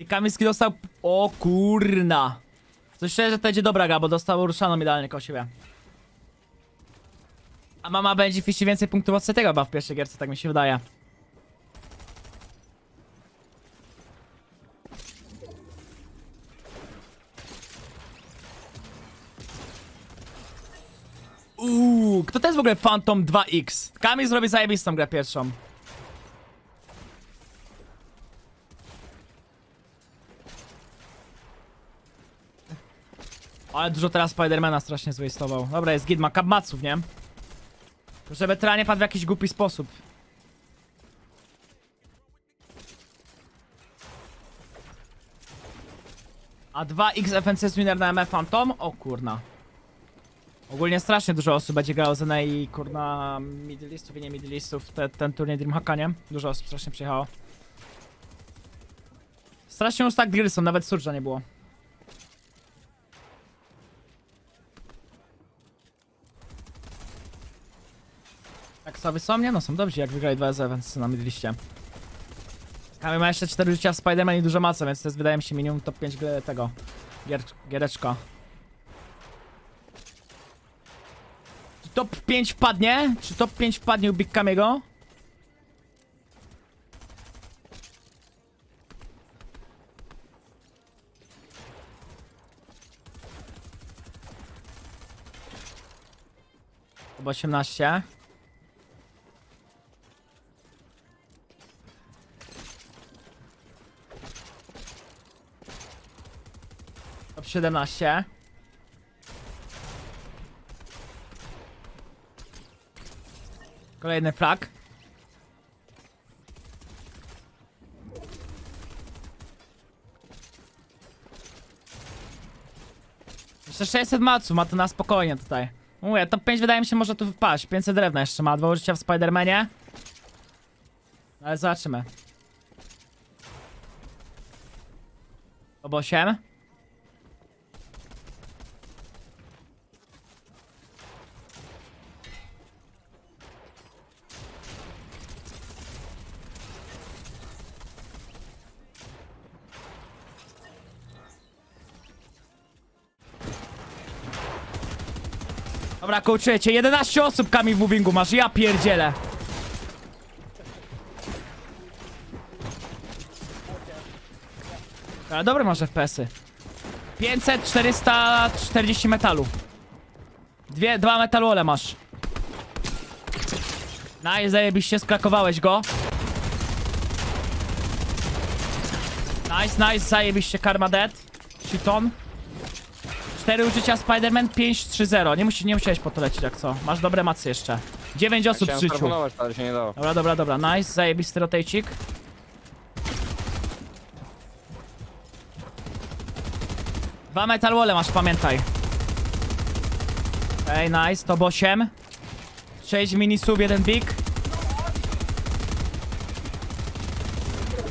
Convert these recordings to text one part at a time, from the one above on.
I Kamiński dostał... O kurna. Coś szczerze, że to będzie dobra gra, bo dostał ruszaną idealnie koło siebie. A mama będzie fiści więcej punktów od setego chyba w pierwszej gierce, tak mi się wydaje. Uuu, kto to jest w ogóle Phantom 2X? Kamil zrobi zajebistą grę pierwszą. Ale dużo teraz Spidermana strasznie zwastował. Dobra, jest git, ma kabmaców, nie? Żeby tra nie padł w jakiś głupi sposób. A 2X FNC winner na MF Phantom? O kurna. Ogólnie strasznie dużo osób będzie grało z NA i kurna midlistów i nie midlistów te, ten turniej Dreamhacka, nie? Dużo osób strasznie przyjechało. Strasznie już tak gry są, nawet Surge'a nie było. Słaby są? Nie no, są dobrzy jak wygrali 2 events na midliście. Kamil ma jeszcze 4 życia w Spider-Man i dużo maca, więc to jest wydaje mi się minimum top 5 gry tego. Gier, giereczka. Czy top 5 padnie? Czy top 5 padnie u Big Kamiego? Chyba 18. Top 17. Kolejny flag. Jeszcze 600 maców, ma to na spokojnie tutaj. Mówię, top 5 wydaje mi się może tu wpaść. 500 drewna jeszcze ma, dwa użycia w Spidermanie. Ale zobaczymy. Ob 8. Dobra, kołczujecie. 11 osób Kamil w movingu masz, ja pierdzielę. Ale dobre masz FPS-y. 500, 440 metalu. Dwie, dwa metalole masz. Nice, zajebiście, skrakowałeś go. Nice, nice, zajebiście, karma dead. Shiton. 4 użycia Spider-Man 5-3-0. Nie, musi, nie musiałeś po to lecieć jak co. Masz dobre macy jeszcze. 9 osób w Chciałem życiu. proponować, ale się nie dało. Dobra, dobra, dobra. Nice, zajebisty rotajcik. Dwa metal wall masz, pamiętaj. Okay, nice, top 8. 6 mini sub, 1 big.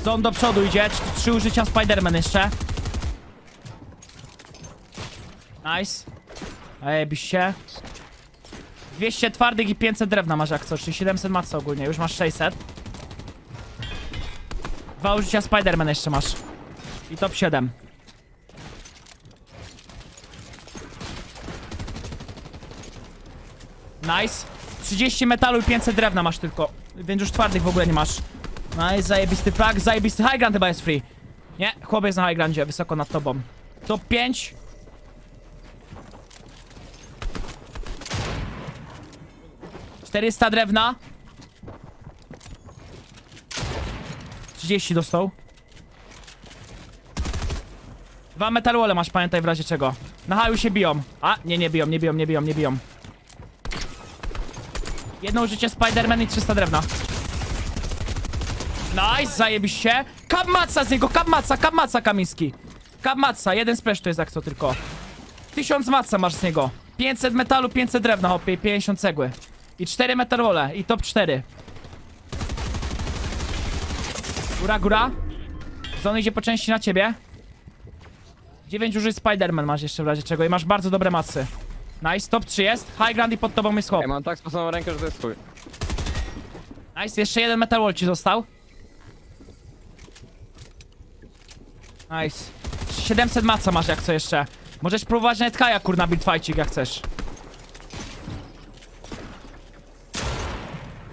Zon do przodu idzie, 3 użycia Spider-Man jeszcze. Nice. Zajebiście. 200 twardych i 500 drewna masz jak co, czyli 700 maca ogólnie, już masz 600. Dwa użycia Spider-Man jeszcze masz. I top 7. Nice. 30 metalu i 500 drewna masz tylko. Więc już twardych w ogóle nie masz. Nice, zajebisty flag, zajebisty high ground chyba jest free. Nie, chłopiec na high groundzie, wysoko nad tobą. Top 5. Czterysta drewna. 30 dostał. Dwa metalwole masz, pamiętaj w razie czego. Na haju się biją. A, nie, nie biją, nie biją, nie biją, nie biją. Jedno użycie Spider-Man i 300 drewna. Nice, zajebiście. Kabmaca z niego, kabmaca, kabmaca Kamiński. Kabmaca, jeden splash to jest jak co tylko. 1000 maca masz z niego. 500 metalu, 500 drewna, hopie, 50 cegły. I 4 metalwole, i top 4. Góra, góra. Zon idzie po części na ciebie. 9 użyć Spider-Man masz jeszcze w razie czego i masz bardzo dobre macy. Nice, top 3 jest. High ground i pod tobą jest hop. Ja mam tak sposobną rękę, że to jest twój. Nice, jeszcze jeden metal wall ci został. Nice. 700 maca masz jak co jeszcze. Możesz próbować nawet Kaja kurna bitfajcik jak chcesz.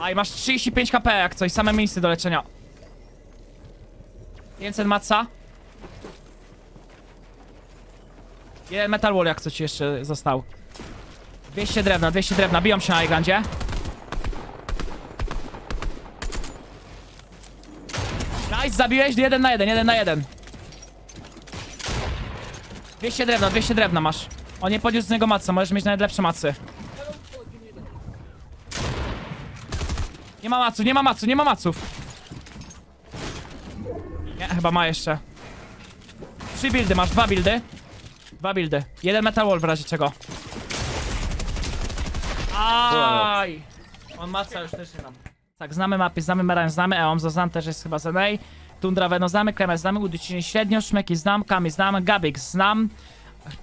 A i masz 35 HP jak coś, same miejsce do leczenia. 500 maca. Jeden metal wall jak coś jeszcze został. 200 drewna, 200 drewna, biją się na Igandzie. Nice, zabiłeś jeden na jeden, jeden na jeden. 200 drewna, 200 drewna masz. On nie podniósł z niego maca, możesz mieć najlepsze macy. Nie ma maców, nie ma maców, nie ma maców. Nie, chyba ma jeszcze. Trzy buildy, masz dwa buildy. Dwa buildy. Jeden metal wall w razie czego. Aj! On maca już też nie mam. Tak, znamy mapy, znamy Meran, znamy Eom, Zozan też jest chyba z. Tundra Veno znamy, Kremes znamy, Udycinie średnio, Szmeki znam, Kami znam, Gabik znam,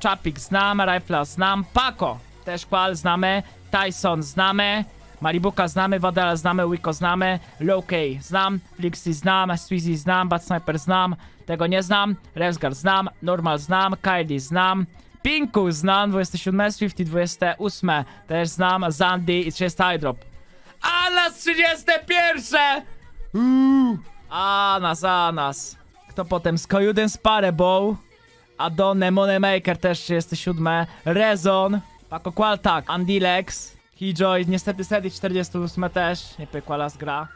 Chapik znam, Rifla znam, Paco też Qual znamy, Tyson znamy, Maribuka znamy, Wadela znamy, Wiko znamy, Low K znam, Flixi znam, Sweezy znam, Bad Sniper znam, tego nie znam, Revsgar znam, Normal znam, Kylie znam, Pinku znam, 27, Swifty 28 też znam, Zandy i 30 Hydrop. A nas 31! Uuu. A nas, a nas. Kto potem? Skojuden Sparebow. Adone, Moneymaker też 37. Rezon. Paco Qual tak. Andilex. Keyjoy, niestety Sedi 48 też. Nie pykła las gra.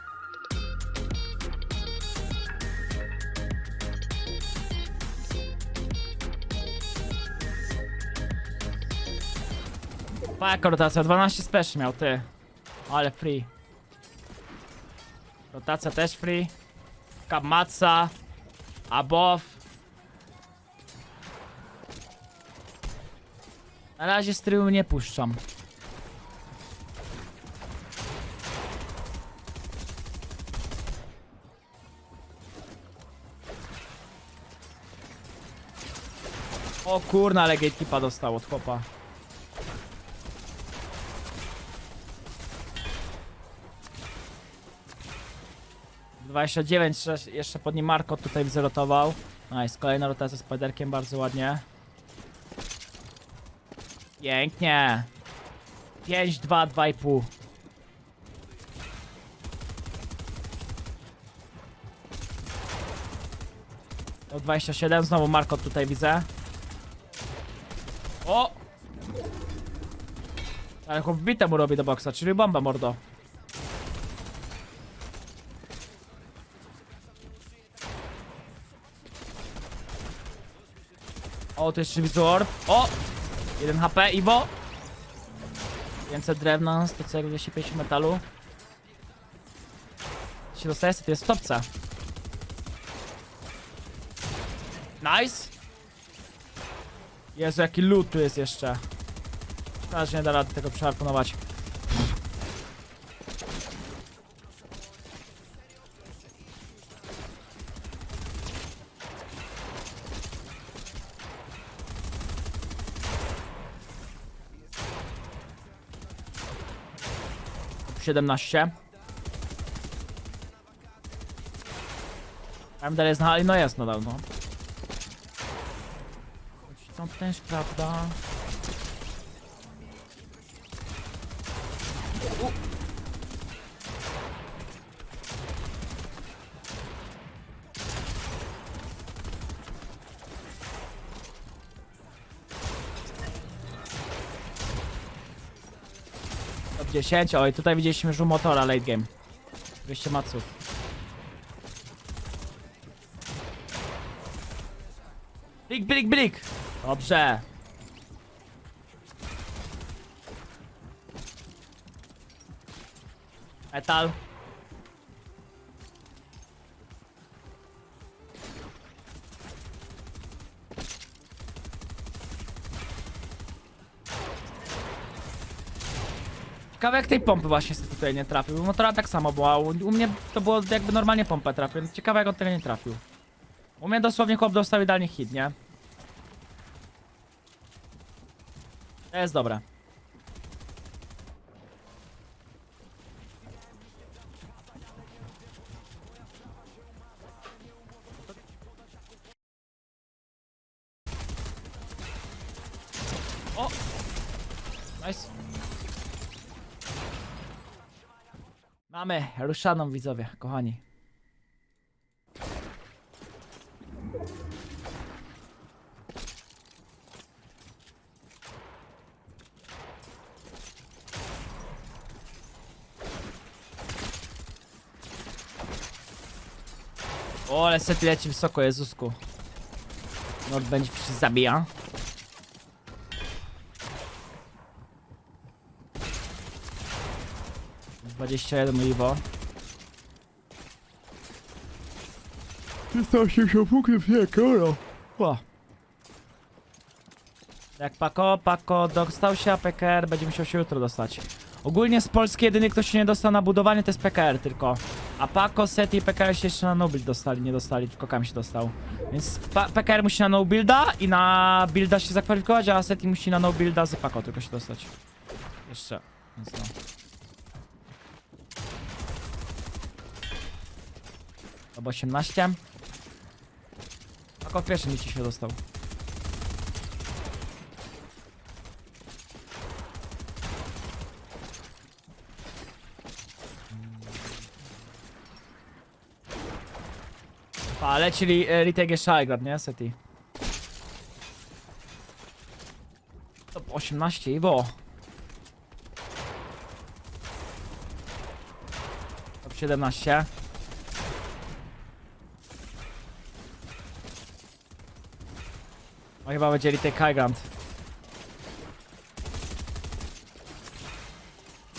Pa, jaka rotacja? 12 special miał, ty. Ale free. Rotacja też free. Kamatsa. Above. Na razie stryłu nie puszczam. O kurna, ale gatekeepa dostał od chłopa. Dwadzieścia dziewięć jeszcze pod nim Marko tutaj wyzerotował. Nice, kolejna rotacja z Spiderkiem, bardzo ładnie. Pięknie. 5, 2, 2,5. To 27, znowu Marko tutaj widzę. O! Ale chłop wbite mu robi do boksa, czyli bomba mordo. O, to jeszcze wizor. O! 1 HP, Iwo. 500 drewna, 100 cegł, 250 metalu. Się dostaje, to jest w topce. Nice! Jezu, jaki loot tu jest jeszcze. Szkoda, że nie da rady tego przeharponować. Siedemnaście. MDL jest na hali? No jest nadal, no. To też prawda. U. Top 10, oj, tutaj widzieliśmy żu motora late game. 200 maców. Blik, blik, blik! Dobrze. Metal. Ciekawe jak tej pompy właśnie sobie tutaj nie trafił. bo Motora tak samo była. U, mnie to było jakby normalnie pompę trafił. Ciekawe jak on tego nie trafił. U mnie dosłownie chłop dostał idealnie hit, nie? To jest dobre. O! Nice. Mamy ruszaną widzowie, kochani. O, ale sety leci wysoko, Jezusku. Nord będzie się zabija. Dwadzieścia jeden Iwo. 380 punktów, nie, koro. Ła. Jak Pako, Pako dostał się, a PKR będzie musiał się jutro dostać. Ogólnie z Polski jedyny, kto się nie dostał na budowanie, to jest PKR tylko. A Pako, Seti i PKR się jeszcze na no build dostali, nie dostali, tylko Kam się dostał. Więc PKR musi na no builda i na builda się zakwalifikować, a Seti musi na no builda z Pako tylko się dostać. Jeszcze, więc no. Top 18. Pako w pierwszym się dostał. A, leci li, e, jeszcze Highgrad, nie? Seti. Top 18, Iwo. Top 17. No chyba będzie retake Highground.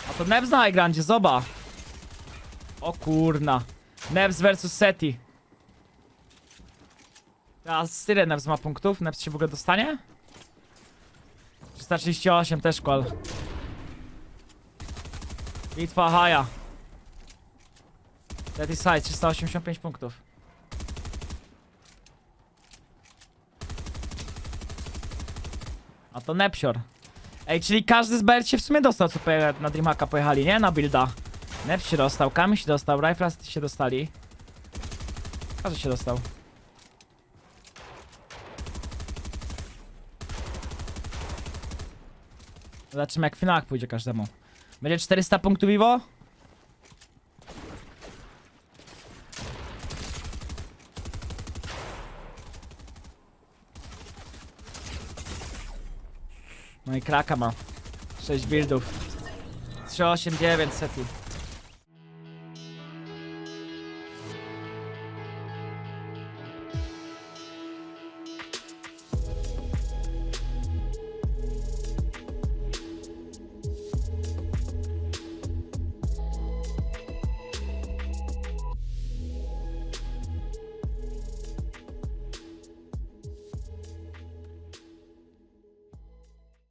A to Nebs na Highgroundzie, zoba. O kurna. Nebs versus Seti. A tyle Nebs ma punktów? Nebs się w ogóle dostanie? 338 też kol. Bitwa Haja. Dead Side 385 punktów. A to Nepsior. Ej, czyli każdy z BR się w sumie dostał, co na Dreamhacka pojechali, nie? Na builda. Nep się dostał, Kami się dostał, Rifles się dostali. Każdy się dostał. Zobaczymy jak w finałach pójdzie każdemu. Będzie 400 punktów Iwo? No i kraka ma. 6 buildów. 389 seti.